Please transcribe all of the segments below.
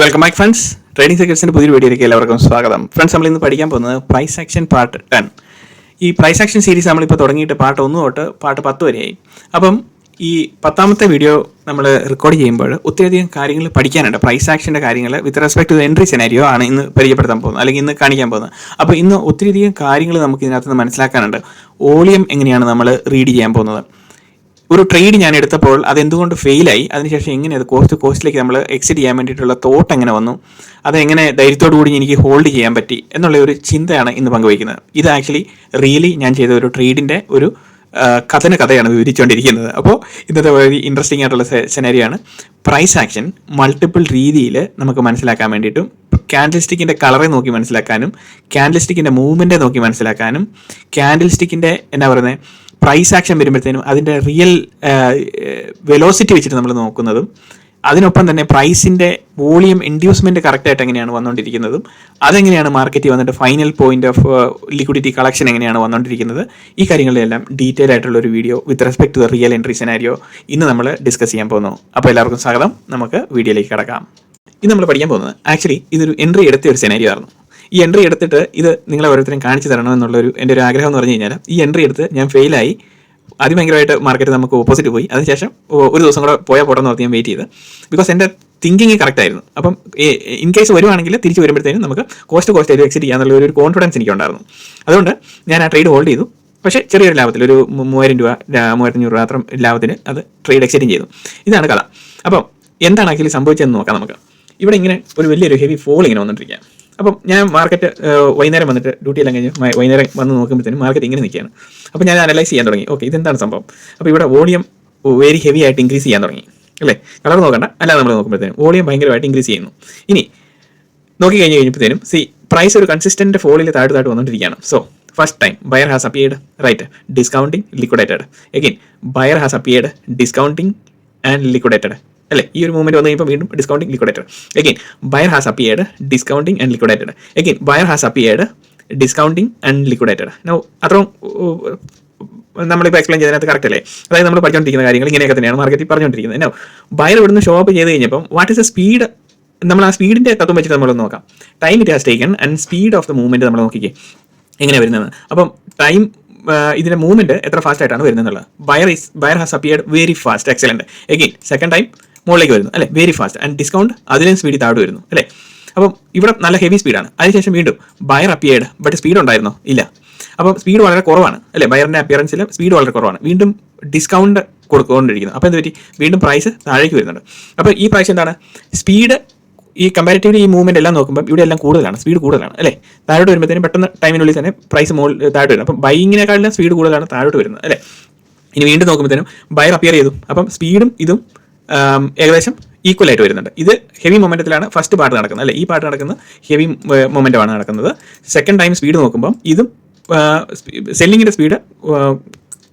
Welcome back friends trading സെക്രട്ടറിന്റെ പുതിയൊരു വീഡിയോയിലേക്ക് എല്ലാവർക്കും സ്വാഗതം. ഫ്രണ്ട്സ് നമ്മൾ ഇന്ന് പഠിക്കാൻ പോകുന്നത് പ്രൈസ് ആക്ഷൻ പാർട്ട് ടെൻ ഈ പ്രൈസ് ആക്ഷൻ സീരീസ് നമ്മളിപ്പോൾ തുടങ്ങിയിട്ട് പാർട്ട് ഒന്ന് തൊട്ട് പാർട്ട് പത്ത് വരെയായി. അപ്പം ഈ പത്താമത്തെ വീഡിയോ നമ്മൾ റെക്കോർഡ് ചെയ്യുമ്പോൾ ഒത്തിരിയധികം കാര്യങ്ങൾ പഠിക്കാനുണ്ട്. പ്രൈസ് ആക്ഷന്റെ കാര്യങ്ങൾ with respect to entry scenario ആണ് ഇന്ന് പരിചയപ്പെടുത്താൻ പോകുന്നത് അല്ലെങ്കിൽ ഇന്ന് കാണിക്കാൻ പോകുന്നത്. അപ്പോൾ ഇന്ന് ഒത്തിരിയധികം കാര്യങ്ങൾ നമുക്ക് ഇതിനകത്ത് നിന്ന് മനസ്സിലാക്കാനുണ്ട്. ഓളിയം എങ്ങനെയാണ് നമ്മൾ റീഡ് ചെയ്യാൻ പോകുന്നത്? ഒരു ട്രേഡ് ഞാൻ എടുത്തപ്പോൾ അത് എന്തുകൊണ്ട് ഫെയിലായി അതിനുശേഷം എങ്ങനെ അത് കോസ്റ്റ് കോസ്റ്റിലേക്ക് നമ്മൾ എക്സിറ്റ് ചെയ്യാൻ വേണ്ടിയിട്ടുള്ള തോട്ട് എങ്ങനെ വന്നു? അത് എങ്ങനെ ധൈര്യത്തോടു കൂടി എനിക്ക് ഹോൾഡ് ചെയ്യാൻ പറ്റി എന്നുള്ള ഒരു ചിന്തയാണ് ഇന്ന് പങ്കുവയ്ക്കുന്നത്. ഇത് ആക്ച്വലി റിയലി ഞാൻ ചെയ്ത ഒരു ട്രേഡിന്റെ ഒരു കഥന കഥയാണ് വിവരിച്ചുകൊണ്ടിരിക്കുന്നത്. അപ്പോൾ ഇന്നത്തെ വളരെ ഇൻട്രസ്റ്റിംഗ് ആയിട്ടുള്ള സെനറിയാണ് പ്രൈസ് ആക്ഷൻ മൾട്ടിപ്പിൾ രീതിയിൽ നമുക്ക് മനസ്സിലാക്കാൻ വേണ്ടിയിട്ടും ക്യാൻഡിൽ സ്റ്റിക്കിന്റെ കളറെ നോക്കി മനസ്സിലാക്കാനും ക്യാൻഡിൽ സ്റ്റിക്കിന്റെ മൂവ്മെന്റ് നോക്കി മനസ്സിലാക്കാനും ക്യാൻഡിൽ സ്റ്റിക്കിന്റെ എന്നാ പറയുന്നത് പ്രൈസ് ആക്ഷൻ വരുമ്പോഴത്തേനും അതിന്റെ റിയൽ വെലോസിറ്റി വെച്ചിട്ട് നമ്മൾ നോക്കുന്നതും അതിനൊപ്പം തന്നെ പ്രൈസിന്റെ വോളിയം ഇൻഡ്യൂസ്മെന്റ് കറക്റ്റായിട്ട് എങ്ങനെയാണ് വന്നുകൊണ്ടിരിക്കുന്നതും അതെങ്ങനെയാണ് മാർക്കറ്റിൽ വന്നിട്ട് final point of liquidity collection എങ്ങനെയാണ് വന്നുകൊണ്ടിരിക്കുന്നത് ഈ കാര്യങ്ങളിലെല്ലാം ഡീറ്റെയിൽ ആയിട്ടുള്ള ഒരു video with respect to the real entry scenario ഇന്ന് നമ്മൾ ഡിസ്കസ് ചെയ്യാൻ പോകുന്നു. അപ്പോൾ എല്ലാവർക്കും സ്വാഗതം. നമുക്ക് വീഡിയോയിലേക്ക് കടക്കാം. ഇന്ന് നമ്മൾ പഠിക്കാൻ പോകുന്നത് ആക്ച്വലി ഇതൊരു എൻട്രി എടുത്ത ഒരു സെനാരിയോ ആയിരുന്നു. ഈ എൻട്രി എടുത്തിട്ട് ഇത് നിങ്ങളെ ഓരോരുത്തരും കാണിച്ചു തരണം എന്നുള്ളൊരു എന്റെ ഒരു ആഗ്രഹം എന്ന് പറഞ്ഞു കഴിഞ്ഞാൽ ഈ എൻട്രി എടുത്ത് ഞാൻ ഫെയിലായി അതിഭയങ്കരമായിട്ട് മാർക്കറ്റ് നമുക്ക് ഓപ്പോസിറ്റ് പോയി. അതിനുശേഷം ഒരു ദിവസം കൂടെ പോയാൽ പോട്ടെന്ന് പറഞ്ഞ് ഞാൻ വെയിറ്റ് ചെയ്ത്. ബിക്കോസ് എന്റെ തിങ്കിങ് കറക്റ്റ് ആയിരുന്നു. അപ്പം ഇൻ കേസ് വരുവാണെങ്കിൽ തിരിച്ച് വരുമ്പോഴത്തേനും നമുക്ക് കോസ്റ്റ് കോസ്റ്റ് ആയിട്ട് എക്സിറ്റ് ചെയ്യാന്നുള്ള ഒരു കോൺഫിഡൻസ് എനിക്കുണ്ടായിരുന്നു. അതുകൊണ്ട് ഞാൻ ആ ട്രേഡ് ഹോൾഡ് ചെയ്തു. പക്ഷേ ചെറിയൊരു ലാഭത്തിൽ ഒരു മൂവായിരം രൂപ ലാ- മൂവായിരത്തഞ്ഞൂറ് രൂപ മാത്രം ലാഭത്തിന് അത് ട്രേഡ് എക്സിറ്റും ചെയ്തു. ഇതാണ് കഥ. അപ്പം എന്താണ് ആക്ച്വലി സംഭവിച്ചതെന്ന് നോക്കാം നമുക്ക്. ഇവിടെ ഇങ്ങനെ ഒരു വലിയൊരു ഹെവി ഫോൾ ഇങ്ങനെ വന്നിട്ടിരിക്കുകയാണ്. അപ്പം ഞാൻ മാർക്കറ്റ് വൈകുന്നേരം വന്നിട്ട് ഡ്യൂട്ടി എല്ലാം കഴിഞ്ഞ് വൈകുന്നേരം വന്ന് നോക്കുമ്പോഴത്തേനും മാർക്കറ്റ് ഇങ്ങനെ നിൽക്കുകയാണ്. അപ്പോൾ ഞാൻ അനലൈസ് ചെയ്യാൻ തുടങ്ങി. ഓക്കെ ഇതെന്താണ് സംഭവം? അപ്പോൾ ഇവിടെ വോളിയം വെരി ഹെവി ആയിട്ട് ഇൻക്രീസ് ചെയ്യാൻ തുടങ്ങി. അല്ലേ? കളർ നോക്കണ്ട. അല്ലാതെ നമ്മൾ നോക്കുമ്പോഴത്തേനും വോളിയം ഭയങ്കരമായിട്ട് ഇൻക്രീസ് ചെയ്യുന്നു. ഇനി നോക്കി കഴിഞ്ഞ് കഴിഞ്ഞപ്പോഴത്തേനും സി പ്രൈസ് ഒരു കൺസിസ്റ്റന്റ് ഫോളിൽ താഴെ താഴെ വന്നുകൊണ്ടിരിക്കുകയാണ് so first time buyer has appeared right discounting liquidated again buyer has appeared discounting and liquidated അല്ലേ? ഈ ഒരു മൂവ്മെന്റ് വന്നു കഴിയുമ്പോൾ വീണ്ടും discounting liquidated again buyer has appeared discounting and liquidated again buyer has appeared discounting and liquidated no അത്രയും നമ്മളിപ്പോൾ explain ചെയ്തതിനകത്ത് correct അല്ലേ? അതായത് നമ്മൾ പഠിച്ചുകൊണ്ടിരിക്കുന്ന കാര്യങ്ങൾ ഇങ്ങനെയൊക്കെ തന്നെയാണ് മാർക്കറ്റിൽ പറഞ്ഞുകൊണ്ടിരിക്കുന്നത് നോ ബയർ ഇവിടുന്ന് ഷോ അപ്പ് ചെയ്ത് കഴിഞ്ഞപ്പം വാട്ട് ഇസ് എ സ്പീഡ് നമ്മൾ ആ സ്പീഡിന്റെ തത്വം വെച്ചിട്ട് നമ്മൾ നോക്കാം. Time it has taken and speed of the movement നമ്മൾ നോക്കിക്കേ. എങ്ങനെ വരുന്നത്? അപ്പം ടൈം ഇതിന്റെ മൂവ്മെന്റ് എത്ര ഫാസ്റ്റ് ആയിട്ടാണ് വരുന്നത് എന്നുള്ളത്? Buyer is buyer has appeared very fast excellent again second time മുകളിലേക്ക് വരുന്നു അല്ലെ? വെരി ഫാസ്റ്റ് ആൻഡ് ഡിസ്കൗണ്ട് അതിലും സ്പീഡിൽ താഴെ വരുന്നു അല്ലേ? അപ്പം ഇവിടെ നല്ല ഹെവി സ്പീഡാണ് അതിനുശേഷം വീണ്ടും ബയർ അപ്പിയേഡ് ബട്ട് സ്പീഡ് ഉണ്ടായിരുന്നോ? ഇല്ല. അപ്പം സ്പീഡ് വളരെ കുറവാണ് അല്ലേ? ബയറിന്റെ അപ്പിയറൻസിൽ സ്പീഡ് വളരെ കുറവാണ്. വീണ്ടും ഡിസ്കൗണ്ട് കൊടുക്കുകൊണ്ടിരിക്കുന്നു അപ്പോൾ എന്ത് പറ്റി? വീണ്ടും പ്രൈസ് താഴേക്ക് വരുന്നുണ്ട്. അപ്പോൾ ഈ പ്രൈസ് എന്താണ്? സ്പീഡ് ഈ കമ്പാരിറ്റീവ്ലി ഈ മൂവ്മെന്റ് എല്ലാം നോക്കുമ്പോൾ ഇവിടെ എല്ലാം കൂടുതലാണ് സ്പീഡ് കൂടുതലാണ് അല്ലേ? താഴോട്ട് വരുമ്പോഴത്തേനും പെട്ടെന്ന് ടൈമിനുള്ളിൽ തന്നെ പ്രൈസ് മോൾ താഴോട്ട് വരും. അപ്പം ബൈങ്ങിനെക്കാളും സ്പീഡ് കൂടുതലാണ് താഴോട്ട് വരുന്നത് അല്ലേ? ഇനി വീണ്ടും നോക്കുമ്പോഴത്തേനും ബയർ അപ്പിയർ ചെയ്തു. അപ്പം സ്പീഡും ഇതും ഏകദേശം ഈക്വൽ ആയിട്ട് വരുന്നുണ്ട്. ഇത് ഹെവി മൊമെന്റത്തിലാണ് ഫസ്റ്റ് പാർട്ട് നടക്കുന്നത് അല്ലേ? ഈ പാട്ട് നടക്കുന്നത് ഹെവി മൊമെന്റമാണ് നടക്കുന്നത്. സെക്കൻഡ് ടൈം സ്പീഡ് നോക്കുമ്പോൾ ഇതും സെല്ലിങ്ങിന്റെ സ്പീഡ്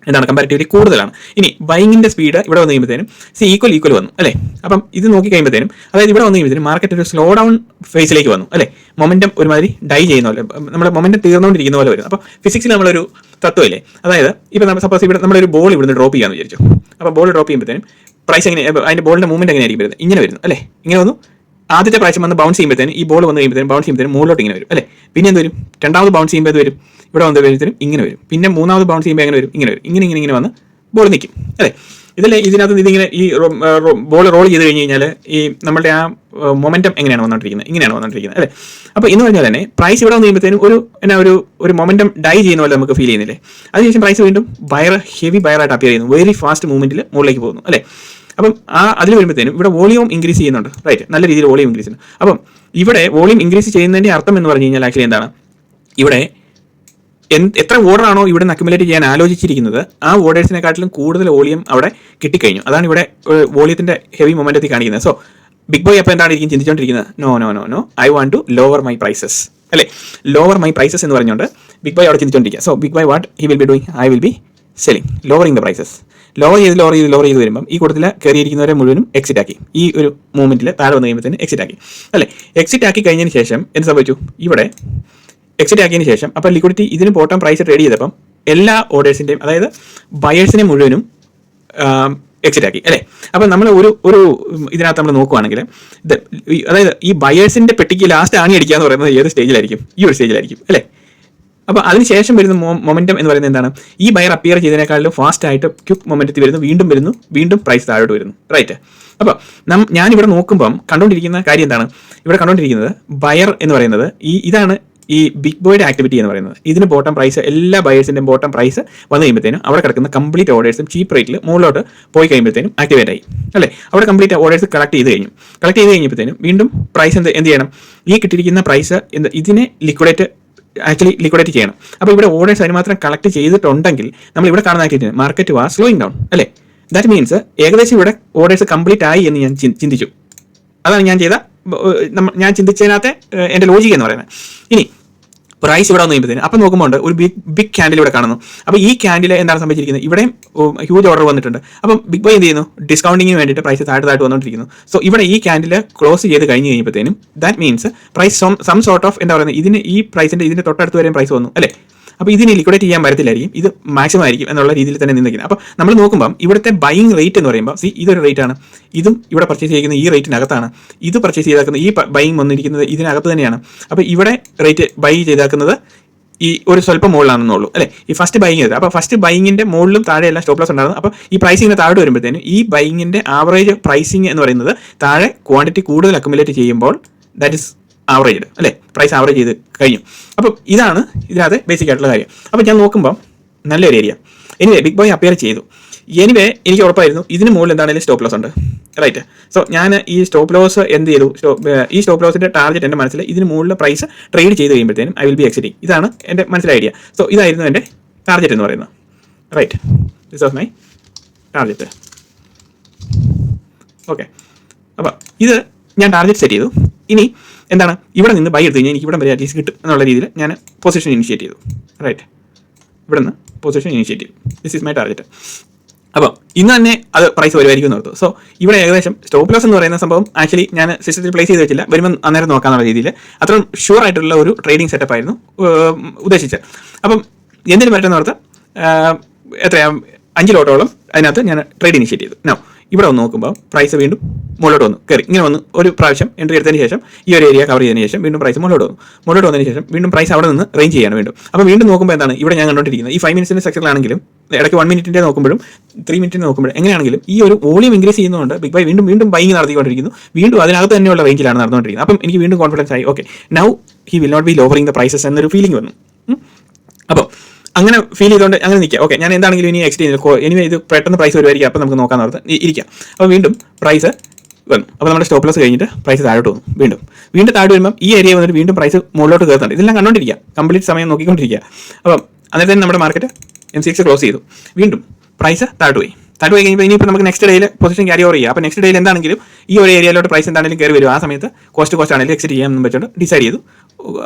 എന്താണ് കമ്പാരിറ്റീവ്ലി കൂടുതലാണ്. ഇനി ബൈങ്ങിന്റെ സ്പീഡ് ഇവിടെ വന്നു കഴിയുമ്പോഴത്തേനും സി ഈക്വൽ ഈക്വൽ വന്നു അല്ലേ? അപ്പം ഇത് നോക്കി കഴിയുമ്പോഴത്തേനും അതായത് ഇവിടെ വന്നു കഴിയുമ്പോഴത്തേനും മാർക്കറ്റ് ഒരു സ്ലോ ഡൗൺ ഫേസിലേക്ക് വന്നു അല്ലേ? മൊമെന്റം ഒരുമാതിരി ഡൈ ചെയ്യുന്ന പോലെ നമ്മുടെ മൊമെന്റം തീർന്നുകൊണ്ടിരിക്കുന്ന പോലെ വരും. അപ്പോൾ ഫിസിക്സിൽ നമ്മളൊരു തത്വമില്ലേ? അതായത് ഇപ്പം നമ്മൾ സപ്പോസ് ഇവിടെ നമ്മളൊരു ബോൾ ഇവിടുന്ന് ഡ്രോപ്പ് ചെയ്യാമെന്ന് വിചാരിച്ചു. അപ്പോൾ ബോൾ ഡ്രോപ്പ് ചെയ്യുമ്പോഴത്തേനും പ്രൈസ് എങ്ങനെ അതിന്റെ ബോളിന്റെ മൂവ്മെന്റ് എങ്ങനെയായിരിക്കും വരുന്നത് ഇങ്ങനെ വരുന്നു അല്ലേ? ഇങ്ങനെ വന്നു. ആദ്യത്തെ പ്രാവശ്യം വന്ന് ബൗൺസ് ചെയ്യുമ്പോഴത്തേനും ഈ ബോൾ വന്ന് കഴിയുമ്പോഴത്തേനും ബൗൺസ് ചെയ്യുമ്പോഴത്തേനും മുകളിലോട്ട് ഇങ്ങനെ വരും അല്ലേ? പിന്നെ എന്ത് വരും? രണ്ടാമത് ബൗൺസ് ചെയ്യുമ്പോൾ വരും? ഇവിടെ വന്ന് കഴിയുമ്പോഴത്തേനും ഇങ്ങനെ വരും. പിന്നെ മൂന്നാമത് ബൗൺസ് ചെയ്യുമ്പോൾ എങ്ങനെ വരും? ഇങ്ങനെ വരും. ഇങ്ങനെ ഇങ്ങനെ ഇങ്ങനെ വന്ന് ബോൾ നിൽക്കും അല്ലേ? ഇതിലെ ഇതിനകത്ത് ഇതിങ്ങനെ ഈ ബോൾ റോൾ ചെയ്ത് കഴിഞ്ഞ് കഴിഞ്ഞാൽ ഈ നമ്മുടെ ആ മൊമെന്റം എങ്ങനെയാണ് വന്നുകൊണ്ടിരിക്കുന്നത് ഇങ്ങനെയാണ് വന്നുകൊണ്ടിരിക്കുന്നത് അല്ലേ? അപ്പോൾ എന്ന് പറഞ്ഞാൽ തന്നെ പ്രൈസ് ഇവിടെ വന്ന് കഴിയുമ്പോഴത്തേനും ഒരു എന്നാ ഒരു ഒരു മൊമെന്റം ഡൈ ചെയ്യുന്ന പോലെ നമുക്ക് ഫീൽ ചെയ്യുന്നില്ലേ? അതിനുശേഷം പ്രൈസ് വീണ്ടും ബയർ ഹെവി ബയറായിട്ട് അപ്പിയർ ചെയ്യുന്നു. വെരി ഫാസ്റ്റ് മൂവ്മെന്റിൽ മുകളിലേക്ക് പോകുന്നു. അല്ലേ? അപ്പം ആ അതിൽ വരുമ്പോഴത്തേനും ഇവിടെ വോളിയം ഇൻക്രീസ് ചെയ്യുന്നുണ്ട്. റൈറ്റ് നല്ല രീതിയിൽ വോളിയം ഇൻക്രീസ് ചെയ്യുന്നു അപ്പം ഇവിടെ വോളിയം ഇൻക്രീസ് ചെയ്യുന്നതിന്റെ അർത്ഥം എന്ന് പറഞ്ഞു കഴിഞ്ഞാൽ ആക്ച്വലി എന്താണ്? ഇവിടെ എത്ര ഓർഡർ ആണോ ഇവിടെ നിന്ന് അക്യുമുലേറ്റ് ചെയ്യാൻ ആലോചിച്ചിരിക്കുന്നത് ആ ഓർഡേഴ്സിനെക്കാട്ടിലും കൂടുതൽ വോളിയം അവിടെ കിട്ടിക്കഴിഞ്ഞു. അതാണ് ഇവിടെ വോളിയത്തിന്റെ ഹെവി മൊമെന്റത്തിൽ കാണിക്കുന്നത്. സോ ബിഗ് ബോയ് അപ്പോൾ എന്താണ് ഇരിക്കും ചിന്തിച്ചുകൊണ്ടിരിക്കുന്നത് no no no no I want to lower my prices അല്ലേ? ലോവർ മൈ പ്രൈസസ് എന്ന് പറഞ്ഞുകൊണ്ട് ബിഗ് ബോയ് അവിടെ ചിന്തിച്ചുകൊണ്ടിരിക്കുക so big boy what he will be doing I will be selling lowering the prices lower ചെയ്ത് lower ചെയ്ത് lower ചെയ്ത് വരുമ്പം ഈ കൂട്ടത്തിൽ കയറിയിരിക്കുന്നവരെ മുഴുവനും എക്സിറ്റ് ആക്കി. ഈ ഒരു മൂവ്മെന്റിൽ താഴെ വന്ന് കഴിയുമ്പോഴത്തേന് എക്സിറ്റ് ആക്കി. അല്ലേ? എക്സിറ്റ് ആക്കി കഴിഞ്ഞതിന് ശേഷം എന്ത് സംഭവിച്ചു? ഇവിടെ എക്സിറ്റ് ആക്കിയതിന് ശേഷം അപ്പോൾ ലിക്വിഡിറ്റി ഇതിന് ബോട്ടം പ്രൈസ് ട്രേഡ് ചെയ്തപ്പം എല്ലാ ഓർഡേഴ്സിന്റെയും അതായത് ബയേഴ്സിനെ മുഴുവനും എക്സിറ്റ് ആക്കി അല്ലേ? അപ്പം നമ്മൾ ഒരു ഒരു ഇതിനകത്ത് നമ്മൾ നോക്കുവാണെങ്കിൽ ഇത് അതായത് ഈ ബയേഴ്സിന്റെ പെട്ടിക്ക് ലാസ്റ്റ് ആണി അടിക്കുക എന്ന് പറയുന്നത് ഏത് സ്റ്റേജിലായിരിക്കും ഈ ഒരു സ്റ്റേജിലായിരിക്കും അല്ലേ? അപ്പോൾ അതിനുശേഷം വരുന്ന മൊമെന്റം എന്ന് പറയുന്നത് എന്താണ്? ഈ ബയർ അപ്പിയർ ചെയ്തതിനേക്കാളും ഫാസ്റ്റ് ആയിട്ട് ക്യുക്ക് മൊമെന്റത്തിൽ വരുന്നു വീണ്ടും വരുന്നു വീണ്ടും പ്രൈസ് താഴോട്ട് വരുന്നു റൈറ്റ് അപ്പോൾ നം ഞാനിവിടെ നോക്കുമ്പം കണ്ടുകൊണ്ടിരിക്കുന്ന കാര്യം എന്താണ്? ഇവിടെ കണ്ടുകൊണ്ടിരിക്കുന്നത് ബയർ എന്ന് പറയുന്നത് ഈ ഇതാണ് ഈ ബിഗ് ബോയുടെ ആക്ടിവിറ്റി എന്ന് പറയുന്നത്. ഇതിന് ബോട്ടം പ്രൈസ് എല്ലാ ബയേഴ്സിന്റെയും ബോട്ടം പ്രൈസ് വന്നു കഴിയുമ്പോഴത്തേനും അവിടെ കിടക്കുന്ന കംപ്ലീറ്റ് ഓർഡേഴ്സും ചീപ്പ് റേറ്റിൽ മുകളിലോട്ട് പോയി കഴിയുമ്പോഴത്തേനും ആക്ടിവേറ്റ് ആയി. അല്ലേ? അവിടെ കംപ്ലീറ്റ് ഓർഡേഴ്സ് കളക്ട് ചെയ്ത് കഴിഞ്ഞു. കളക്ട് ചെയ്ത് കഴിഞ്ഞപ്പോഴത്തേനും വീണ്ടും പ്രൈസ് എന്ത് എന്ത് ചെയ്യണം? ഈ കിട്ടിയിരിക്കുന്ന പ്രൈസ് ഇതിനെ ലിക്വിഡേറ്റ് ആക്ച്വലി ലിക്വിഡേറ്റ് ചെയ്യണം. അപ്പോൾ ഇവിടെ ഓർഡേഴ്സ് അതിന് മാത്രം കളക്ട് ചെയ്തിട്ടുണ്ടെങ്കിൽ നമ്മൾ ഇവിടെ കാണുന്ന activity market was slowing down അല്ലേ? ദാറ്റ് മീൻസ് ഏകദേശം ഇവിടെ ഓർഡേഴ്സ് കംപ്ലീറ്റ് ആയി എന്ന് ഞാൻ ചിന്തിച്ചു. അതാണ് ഞാൻ ചെയ്ത ഞാൻ ചിന്തിച്ചതിനകത്തെ എന്റെ ലോജിക് എന്ന് പറയുന്നത്. ഇനി പ്രൈസ് ഇവിടെ വന്നു കഴിയുമ്പോൾ അപ്പം നോക്കുമ്പോൾ ഒരു ബിഗ് ബിഗ് ക്യാൻഡിൽ ഇവിടെ കാണുന്നു. അപ്പോൾ ഈ ക്യാൻഡിൽ എന്താണ് സംഭവിച്ചിരിക്കുന്നത്? ഇവിടെയും ഹ്യൂജ് ഓർഡർ വന്നിട്ടുണ്ട്. അപ്പം ബിഗ് ബൈ എന്ത് ചെയ്യുന്നു? ഡിസ്കൗണ്ടിങ്ങിന് വേണ്ടിയിട്ട് പ്രൈസ് താഴെ താഴെ വന്നുകൊണ്ടിരിക്കുന്നു സോ ഇവിടെ ഈ ക്യാൻഡിൽ ക്ലോസ് ചെയ്ത് കഴിഞ്ഞ് കഴിയുമ്പോഴത്തേനും that means price some sort of എന്താ പറയുന്നത് ഇതിന് ഈ പ്രൈസിന്റെ ഇതിന്റെ തൊട്ടടുത്ത് വരെയും പ്രൈസ് വന്നു അല്ലേ? അപ്പോൾ ഇതിന് ലിക്വിഡേറ്റ് ചെയ്യാൻ പറ്റത്തില്ലായിരിക്കും. ഇത് മാക്സിമം ആയിരിക്കും എന്നുള്ള രീതിയിൽ തന്നെ നിന്നിരിക്കുന്നത് അപ്പോൾ നമ്മൾ നോക്കുമ്പോൾ ഇവിടുത്തെ ബൈയിങ് റേറ്റ് എന്ന് പറയുമ്പോൾ സി ഇതൊരു റേറ്റ് ആണ്. ഇതും ഇവിടെ പർച്ചേസ് ചെയ്യുന്ന ഈ റേറ്റിനകത്താണ് ഇത് പർച്ചേസ് ചെയ്താക്കുന്ന ഈ ബൈയിങ് വന്നിരിക്കുന്നത് ഇതിനകത്ത് തന്നെയാണ്. അപ്പോൾ ഇവിടെ റേറ്റ് ബൈ ചെയ്താക്കുന്നത് ഈ ഒരു സ്വല്പം മുകളിലാണെന്നുള്ളൂ അല്ലേ? ഈ ഫസ്റ്റ് ബൈങ് ചെയ്തത്. അപ്പോൾ ഫസ്റ്റ് ബൈങ്ങിന്റെ മുകളിലും താഴെയല്ല സ്റ്റോപ്പ് ലോസ് ഉണ്ടായിരുന്നു. അപ്പോൾ ഈ പ്രൈസിങ്ങിന് താഴെ വരുമ്പോഴത്തേനും ഈ ബൈങ്ങിന്റെ ആവറേജ് പ്രൈസിങ് എന്ന് പറയുന്നത് താഴെ ക്വാണ്ടിറ്റി കൂടുതൽ അക്കുമുലേറ്റ് ചെയ്യുമ്പോൾ ദാറ്റ് ഇസ് ആവറേജ് അല്ലേ? പ്രൈസ് ആവറേജ് ചെയ്ത് കഴിഞ്ഞു. അപ്പം ഇതാണ് ഇതിനകത്ത് ബേസിക് ആയിട്ടുള്ള കാര്യം. അപ്പം ഞാൻ നോക്കുമ്പോൾ നല്ലൊരു area anyway big boy appear ചെയ്തു. എനിവേ എനിക്ക് ഉറപ്പായിരുന്നു ഇതിന് മുകളിൽ എന്താണെങ്കിലും സ്റ്റോപ്പ് ലോസ് ഉണ്ട്. റൈറ്റ് സോ ഞാൻ ഈ സ്റ്റോപ്പ് ലോസ് എന്ത് ചെയ്തു? ഈ സ്റ്റോപ്പ് ലോസിന്റെ ടാർഗറ്റ് എന്റെ മനസ്സിൽ ഇതിന് മുകളിൽ പ്രൈസ് ട്രേഡ് ചെയ്ത് കഴിയുമ്പോഴത്തേനും ഐ വിൽ ബി എക്സിറ്റിംഗ് ഇതാണ് എന്റെ മനസ്സിലെ ഐഡിയ സോ ഇതായിരുന്നു എന്റെ ടാർഗറ്റ് എന്ന് പറയുന്നത്. Right this was my target okay അപ്പോൾ ഇത് ഞാൻ ടാർഗറ്റ് സെറ്റ് ചെയ്തു. ഇനി എന്താണ്? ഇവിടെ നിന്ന് ബൈ എടുത്തു കഴിഞ്ഞാൽ എനിക്ക് ഇവിടെ വരെ അറ്റ്ലീസ്റ്റ് കിട്ടും എന്നുള്ള രീതിയിൽ ഞാൻ പൊസിഷൻ ഇനിഷ്യേറ്റ് ചെയ്തു. റൈറ്റ് ഇവിടെ നിന്ന് പൊസിഷൻ ഇനിഷ്യേറ്റ് ചെയ്തു. ദിസ് ഇസ് മൈ ടാർഗറ്റ് അപ്പോൾ ഇന്ന് തന്നെ അത് പ്രൈസ് വരുമായിരിക്കും എന്ന് ഓർത്തു. സോ ഇവിടെ ഏകദേശം സ്റ്റോപ്പ് ലോസ് എന്ന് പറയുന്ന സംഭവം ആക്ച്വലി ഞാൻ സിസ്റ്റത്തിൽ പ്ലേസ് ചെയ്ത് വെച്ചില്ല. വരുമ്പോൾ അന്നേരം നോക്കാന്നുള്ള രീതിയിൽ. അത്രയും ഷുവർ ആയിട്ടുള്ള ഒരു ട്രേഡിംഗ് സെറ്റപ്പ് ആയിരുന്നു ഉദ്ദേശിച്ചത്. അപ്പം എന്തിനു പറ്റുന്ന ഓർത്ത്? എത്രയാ? അഞ്ച് ലോട്ടോളം അതിനകത്ത് ഞാൻ ട്രേഡ് ഇനിഷ്യേറ്റ് ചെയ്തു. നോ ഇവിടെ വന്ന് നോക്കുമ്പോൾ പ്രൈസ് വീണ്ടും മുകളിലോട്ട് വന്നു. കയറി. ഇങ്ങനെ വന്ന് ഒരു പ്രാവശ്യം എൻട്രി എടുത്തതിന് ശേഷം ഈ ഒരു ഏരിയ കവർ ചെയ്തതിന് ശേഷം വീണ്ടും പ്രൈസ് മുകളിലോട്ട് വന്നു. മുകളിലോട്ട് വന്നതിന് ശേഷം വീണ്ടും പ്രൈസ് അവിടെ നിന്ന് റേഞ്ച് ചെയ്യാണ് വീണ്ടും. അപ്പോൾ വീണ്ടും നോക്കുമ്പോൾ എന്താണ്? ഇവിടെ ഞാൻ കണ്ടുകൊണ്ടിരിക്കുന്നത്. ഈ ഫൈവ് മിനിറ്റ്സിന്റെ സെക്ഷനിലാണെങ്കിലും ഇടയ്ക്ക് വൺ മിനിറ്റിന്റെ നോക്കുമ്പോഴും ത്രീ മിനിറ്റിന്റെ നോക്കുമ്പോഴും എങ്ങനെയാണെങ്കിലും ഈ ഒരു വോളിയം ഇൻക്രീസ് ചെയ്യുന്നതുകൊണ്ട് ബിഗ് ബൈ വീണ്ടും വീണ്ടും ബൈങ് നടത്തിക്കൊണ്ടിരിക്കുന്നു. വീണ്ടും അതിനകത്ത് തന്നെയുള്ള റേഞ്ചിലാണ് നടന്നുകൊണ്ടിരിക്കുന്നത്. അപ്പം എനിക്ക് വീണ്ടും കോൺഫിഡൻസ് ആയി. Okay now he will not be lowering the prices എന്നൊരു ഫീലിംഗ് വന്നു. അപ്പോൾ അങ്ങനെ ഫീൽ ചെയ്തുകൊണ്ട് അങ്ങനെ നിൽക്കുക ഓക്കെ ഞാൻ എന്താണെങ്കിലും ഇനി എക്സ്റ്റേഞ്ച് ഇനി ഇത് പെട്ടെന്ന് പ്രൈസ് വരുമായിരിക്കും അപ്പോൾ നമുക്ക് നോക്കാൻ നടത്താം ഇരിക്കാം. അപ്പോൾ വീണ്ടും പ്രൈസ് വന്നു. അപ്പോൾ നമ്മുടെ സ്റ്റോപ്പ് ലോസ് കഴിഞ്ഞിട്ട് പ്രൈസ് താഴോട്ട് വന്നു. വീണ്ടും. വീണ്ടും താഴോട്ട് വരുമ്പോൾ ഈ ഏരിയ വന്നിട്ട് വീണ്ടും പ്രൈസ് മുകളിലോട്ട് കയറുന്നുണ്ട്. ഇതെല്ലാം കണ്ടോണ്ടിരിക്കുക കംപ്ലീറ്റ് സമയം നോക്കിക്കൊണ്ടിരിക്കുക അപ്പം അന്നേരം തന്നെ നമ്മുടെ market M C X close ചെയ്തു. വീണ്ടും പ്രൈസ് താഴോട്ട് പോയി. താഴോട്ട് പോയി കഴിഞ്ഞപ്പോൾ ഇനിയിപ്പോൾ നമുക്ക് നെക്സ്റ്റ് ഡേയിൽ പൊസിഷൻ ക്യാരി ഓവർ ചെയ്യാം. അപ്പോൾ നെക്സ്റ്റ് ഡേയിൽ എന്താണെങ്കിലും ഈ ഒരു ഏരിയയിലോട്ട് പ്രൈസ് എന്താണെങ്കിലും കയറി വരും. ആ സമയത്ത് കോസ്റ്റ് കോസ്റ്റ് ആണെങ്കിലും എക്സിറ്റ് ചെയ്യാമെന്ന് വെച്ചുകൊണ്ട് ഡിസൈഡ് ചെയ്തു.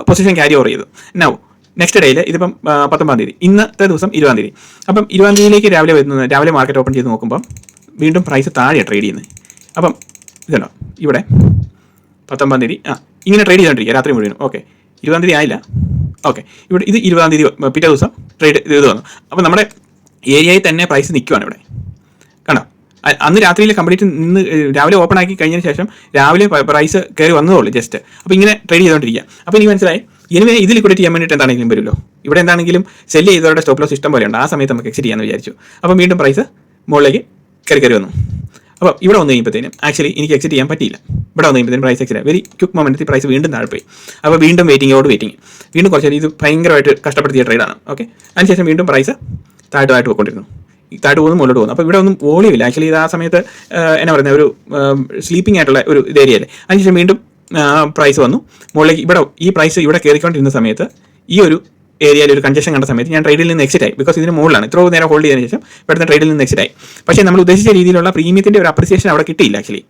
പൊസിഷൻ ക്യാരി ഓവർ ചെയ്തു. നൗ നെക്സ്റ്റ് ഡേയിൽ ഇതിപ്പം പത്തൊമ്പതാം തീയതി. ഇന്നത്തെ ദിവസം ഇരുപതാം തീയതി. അപ്പം ഇരുപതാം തീയതിയിലേക്ക് രാവിലെ വരുന്നത് രാവിലെ മാർക്കറ്റ് ഓപ്പൺ ചെയ്ത് നോക്കുമ്പോൾ വീണ്ടും പ്രൈസ് താഴെയാണ് ട്രേഡ് ചെയ്യുന്നത്. അപ്പം ഇതുണ്ടോ? ഇവിടെ. പത്തൊമ്പതാം തീയതി. ആ ഇങ്ങനെ ട്രേഡ് ചെയ്തുകൊണ്ടിരിക്കുക രാത്രി മുഴുവനും. ഓക്കെ ഇരുപതാം തീയതി ആയില്ല. ഓക്കെ ഇവിടെ ഇത് ഇരുപതാം തീയതി പിറ്റേ ദിവസം ട്രേഡ് ഇത് വന്നു. അപ്പോൾ നമ്മുടെ ഏരിയയിൽ തന്നെ പ്രൈസ് നിൽക്കുവാണ് ഇവിടെ. അന്ന് രാത്രിയിൽ കംപ്ലീറ്റ് നിന്ന് രാവിലെ ഓപ്പൺ ആക്കി കഴിഞ്ഞതിന് ശേഷം രാവിലെ പ്രൈസ് കയറി വന്നതുള്ളൂ ജസ്റ്റ് അപ്പോൾ ഇങ്ങനെ ട്രേഡ് ചെയ്തുകൊണ്ടിരിക്കുക അപ്പോൾ എനിക്ക് മനസ്സിലായി ഇനി ഇത് ലിക്വിഡേറ്റ് ചെയ്യാൻ വേണ്ടിയിട്ട് എന്താണെങ്കിലും വരുമല്ലോ ഇവിടെ എന്താണെങ്കിലും സെല്ല് ചെയ്തവരുടെ സ്റ്റോപ്പ് ലോസ് ഇഷ്ടം പോലെയുണ്ട്. ആ സമയത്ത് നമുക്ക് എക്സിറ്റ് ചെയ്യാമെന്ന് വിചാരിച്ചു. അപ്പോൾ വീണ്ടും പ്രൈസ് മുകളിലേക്ക് കയറി കയറി വന്നു. അപ്പോൾ ഇവിടെ വന്നു കഴിയുമ്പോഴത്തേനും ആക്ച്വലി എനിക്ക് എക്സിറ്റ് ചെയ്യാൻ പറ്റിയില്ല. ഇവിടെ വന്നു കഴിയുമ്പോഴത്തേനും പ്രൈസ് എക്സിറ്റ് വെരി ക്വിക്ക് മൊമെന്റിൽ പ്രൈസ് വീണ്ടും താഴെ പോയി. അപ്പോൾ വീണ്ടും വെയിറ്റിങ്ങോട് വെയിറ്റിംഗ് വീണ്ടും കുറച്ച് ഇത് ഭയങ്കരമായിട്ട് കഷ്ടപ്പെടുത്തിയ ട്രേഡാണ് ഓക്കെ അതിനുശേഷം വീണ്ടും പ്രൈസ് താഴ്ത്തായിട്ട് താഴ്ത്ത് പോയിക്കൊണ്ടിരുന്നു. താഴ്ത്ത് പോകുന്നു മുകളിലോട്ട് പോകുന്നു. അപ്പോൾ ഇവിടെ ഒന്നും വോളിയമില്ല ആക്ച്വലി ഇത് ആ സമയത്ത് എന്നാ പറയുന്നത് ഒരു സ്ലീപ്പിംഗ് ആയിട്ടുള്ള ഒരു ഏരിയ അല്ലേ. അതിനുശേഷം വീണ്ടും പ്രൈസ് വന്നു. മുകളിലേക്ക് ഇവിടെ ഈ പ്രൈസ് ഇവിടെ കയറിക്കൊണ്ടിരുന്ന സമയത്ത് ഈ ഒരു ഏരിയയിൽ ഒരു കൺജഷൻ കണ്ട സമയത്ത് ഞാൻ ട്രേഡിൽ നിന്ന് എക്സിറ്റ് ആയി. ബിക്കോസ് ഇതിന് മുകളിലാണ്. ഇത്ര നേരം ഹോൾഡ് ചെയ്തതിനു ശേഷം പെട്ടെന്ന് ട്രേഡിൽ നിന്ന് എക്സിറ്റ് ആയി. പക്ഷേ നമ്മൾ ഉദ്ദേശിച്ച രീതിയിലുള്ള പ്രീമിയത്തിന്റെ ഒരു അപ്രിസിയേഷൻ അവിടെ കിട്ടിയില്ല ആക്ച്വലി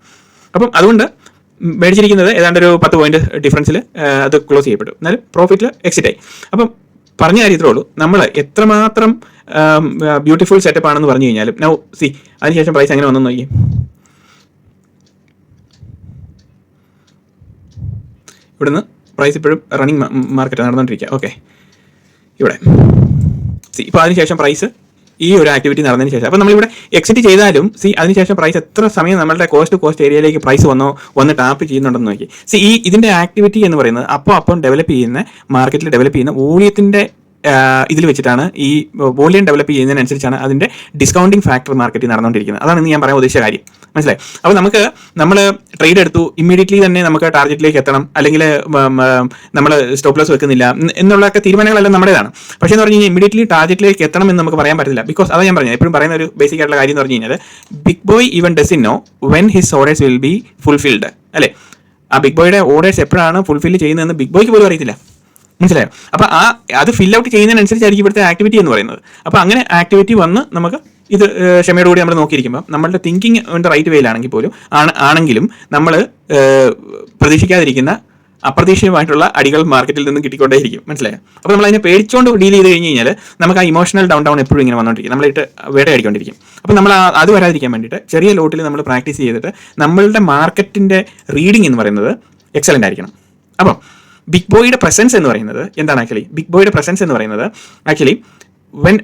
അപ്പം അതുകൊണ്ട് മേടിച്ചിരിക്കുന്നത് ഏതാണ്ട് ഒരു പത്ത് പോയിന്റ് ഡിഫറൻസിൽ അത് ക്ലോസ് ചെയ്യപ്പെട്ടു. എന്നാലും പ്രോഫിറ്റിൽ എക്സിറ്റ് ആയി. അപ്പം പറഞ്ഞ കാര്യത്രേ ഉള്ളൂ. നമ്മൾ എത്രമാത്രം ബ്യൂട്ടിഫുൾ സെറ്റപ്പ് ആണെന്ന് പറഞ്ഞു കഴിഞ്ഞാലും നൗ സി അതിനുശേഷം പ്രൈസ് എങ്ങനെ വന്നു നോക്കി ഇവിടുന്ന് പ്രൈസ് ഇപ്പോഴും റണ്ണിങ് മാർക്കറ്റ് നടന്നുകൊണ്ടിരിക്കുക ഓക്കെ ഇവിടെ. സി ഇപ്പോൾ അതിനുശേഷം പ്രൈസ് ഈ ഒരു ആക്ടിവിറ്റി നടന്നതിന് ശേഷം. അപ്പോൾ നമ്മളിവിടെ എക്സിറ്റ് ചെയ്താലും സി അതിനുശേഷം പ്രൈസ് എത്ര സമയം നമ്മളുടെ കോസ്റ്റ് കോസ്റ്റ് ഏരിയയിലേക്ക് പ്രൈസ് വന്നോ വന്ന് ടാപ്പ് ചെയ്യുന്നുണ്ടെന്ന് നോക്കി. സി ഈ ഇതിന്റെ ആക്ടിവിറ്റി എന്ന് പറയുന്നത് അപ്പോൾ അപ്പം ഡെവലപ്പ് ചെയ്യുന്ന മാർക്കറ്റിൽ ഡെവലപ്പ് ചെയ്യുന്ന വോളിയത്തിന്റെ ഇതിൽ വെച്ചിട്ടാണ് ഈ വോളിയം ഡെവലപ്പ് ചെയ്യുന്നതിനനുസരിച്ചാണ് അതിന്റെ ഡിസ്കൗണ്ടിങ് ഫാക്ടർ മാർക്കറ്റിൽ നടന്നുകൊണ്ടിരിക്കുന്നത്. അതാണ് ഞാൻ പറയാൻ ഉദ്ദേശിച്ച കാര്യം. മനസ്സിലായി. അപ്പോൾ നമുക്ക് നമ്മൾ ട്രേഡ് എടുത്തു ഇമ്മീഡിയറ്റ്ലി തന്നെ നമുക്ക് ടാർഗറ്റിലേക്ക് എത്തണം അല്ലെങ്കിൽ നമ്മൾ സ്റ്റോപ്പ് ലോസ് വെക്കുന്നില്ല എന്ന് എന്നുള്ളൊക്കെ തീരുമാനങ്ങളെല്ലാം നമ്മുടേതാണ് പക്ഷേ എന്ന് പറഞ്ഞു കഴിഞ്ഞാൽ ഇമ്മീഡിയറ്റ്ലി ടാർഗറ്റിലേക്ക് എത്തണം എന്ന് നമുക്ക് പറയാൻ പറ്റില്ല ബിക്കോസ് അത് ഞാൻ പറഞ്ഞു എപ്പോഴും പറയുന്ന ഒരു ബേസിക് ആയിട്ടുള്ള കാര്യം എന്ന് പറഞ്ഞു കഴിഞ്ഞാൽ big boy even in know when his orders will be fulfilled അല്ലേ? ആ ബിഗ് ബോയുടെ ഓർഡേഴ്സ് എപ്പോഴാണ് ഫുൾഫിൽ ചെയ്യുന്നതെന്ന് ബിഗ് ബോയ്ക്ക് പോലും അറിയത്തില്ല. മനസ്സിലായോ? അപ്പൊ ആ അത് ഫിൽ ഔട്ട് ചെയ്യുന്നതിനനുസരിച്ചായിരിക്കും ഇവിടുത്തെ ആക്ടിവിറ്റി എന്ന് പറയുന്നത്. അപ്പൊ അങ്ങനെ ആക്ടിവിറ്റി വന്ന് നമുക്ക് ഇത് ക്ഷമയോട് കൂടി നമ്മൾ നോക്കിയിരിക്കുമ്പോൾ നമ്മളുടെ തിങ്കിങ് റൈറ്റ് വേയിലാണെങ്കിൽ പോലും ആണ് ആണെങ്കിലും നമ്മൾ പ്രതീക്ഷിക്കാതിരിക്കുന്ന അപ്രതീക്ഷിതമായിട്ടുള്ള അടികൾ മാർക്കറ്റിൽ നിന്ന് കിട്ടിക്കൊണ്ടേയിരിക്കും. മനസ്സിലായോ? അപ്പോൾ നമ്മൾ അതിനെ പേടിച്ചുകൊണ്ട് ഡീൽ ചെയ്ത് കഴിഞ്ഞ് കഴിഞ്ഞാൽ നമുക്ക് ആ ഇമോഷണൽ ഡൗൺ ഡൗൺ എപ്പോഴും ഇങ്ങനെ വന്നുകൊണ്ടിരിക്കും നമ്മളിട്ട് വേടയടിക്കൊണ്ടിരിക്കും അപ്പോൾ നമ്മൾ അത് വരാതിരിക്കാൻ വേണ്ടിയിട്ട് ചെറിയ ലോട്ടിൽ നമ്മൾ പ്രാക്ടീസ് ചെയ്തിട്ട് നമ്മളുടെ മാർക്കറ്റിന്റെ റീഡിംഗ് എന്ന് പറയുന്നത് എക്സലന്റ് ആയിരിക്കണം. അപ്പം ബിഗ് ബോയുടെ പ്രസൻസ് എന്ന് പറയുന്നത് എന്താണ് ആക്ച്വലി? ബിഗ് ബോയുടെ പ്രസൻസ് എന്ന് പറയുന്നത് ആക്ച്വലി വെൻ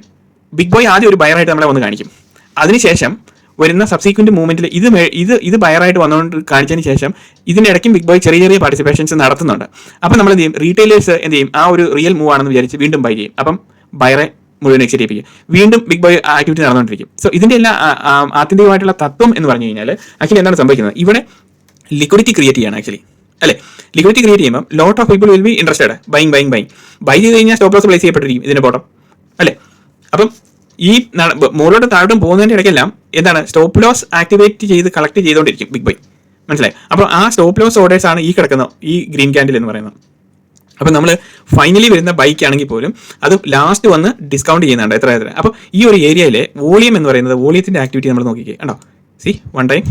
ബിഗ് ബോയ് ആദ്യം ഒരു ബയറായിട്ട് നമ്മളെ വന്ന് കാണിക്കും. അതിനുശേഷം വരുന്ന സബ്സീക്വന്റ് മൂവ്മെന്റിൽ ഇത് ഇത് ഇത് ബയറായിട്ട് വന്നുകൊണ്ട് കാണിച്ചതിന് ശേഷം ഇതിന്റെ ഇടയ്ക്കും ബിഗ് ബോയ് ചെറിയ ചെറിയ പാർട്ടിസിപ്പേഷൻസ് നടത്തുന്നുണ്ട്. അപ്പം നമ്മൾ എന്ത് ചെയ്യും? റീറ്റെയിലേഴ്സ് എന്ത് ചെയ്യും? ആ ഒരു റിയൽ മൂവ് ആണെന്ന് വിചാരിച്ച് വീണ്ടും ബൈ ചെയ്യും. അപ്പം ബയറെ മുഴുവൻ എക്സിറ്റിപ്പിക്കും വീണ്ടും ബിഗ് ബോയ് ആക്ടിവിറ്റി നടന്നുകൊണ്ടിരിക്കും സോ ഇതിന്റെ എല്ലാ ആത്യന്തികമായിട്ടുള്ള തത്വം എന്ന് പറഞ്ഞു കഴിഞ്ഞാൽ ആക്ച്വലി എന്താണ് സംഭവിക്കുന്നത്? ഇവിടെ ലിക്വിഡിറ്റി ക്രിയേറ്റ് ചെയ്യാണ് ആക്ച്വലി. അല്ലേ? ലിക്വിഡിറ്റി ക്രിയേറ്റ് ചെയ്യുമ്പോൾ lot of people will be interested buying buying buying buy ചെയ്ത് കഴിഞ്ഞാൽ സ്റ്റോപ്പ് ലോസ് പ്ലേസ് ചെയ്യപ്പെട്ടിരിക്കും ഇതിന്റെ ബോട്ടം അല്ലേ? അപ്പം ഈ മുകളിലോട്ട് താഴോട്ടും പോകുന്നതിന്റെ ഇടയ്ക്കെല്ലാം എന്താണ്? സ്റ്റോപ്പ് ലോസ് ആക്ടിവേറ്റ് ചെയ്ത് കളക്ട് ചെയ്തുകൊണ്ടിരിക്കും ബിഗ് ബൈ മനസ്സിലായി? അപ്പോൾ ആ സ്റ്റോപ്പ് ലോസ് ഓർഡേഴ്സ് ആണ് ഈ കിടക്കുന്ന ഈ ഗ്രീൻ ക്യാൻഡിൽ എന്ന് പറയുന്നത്. അപ്പോൾ നമ്മൾ ഫൈനലി വരുന്ന ബൈക്ക് ആണെങ്കിൽ പോലും അത് ലാസ്റ്റ് വന്ന് ഡിസ്കൗണ്ട് ചെയ്യുന്നുണ്ട്. എത്ര എത്ര? അപ്പോൾ ഈ ഒരു ഏരിയയിലെ വോളിയം എന്ന് പറയുന്നത് വോളിയത്തിന്റെ ആക്ടിവിറ്റി നമ്മൾ നോക്കിക്കേ. കണ്ടോ? See one time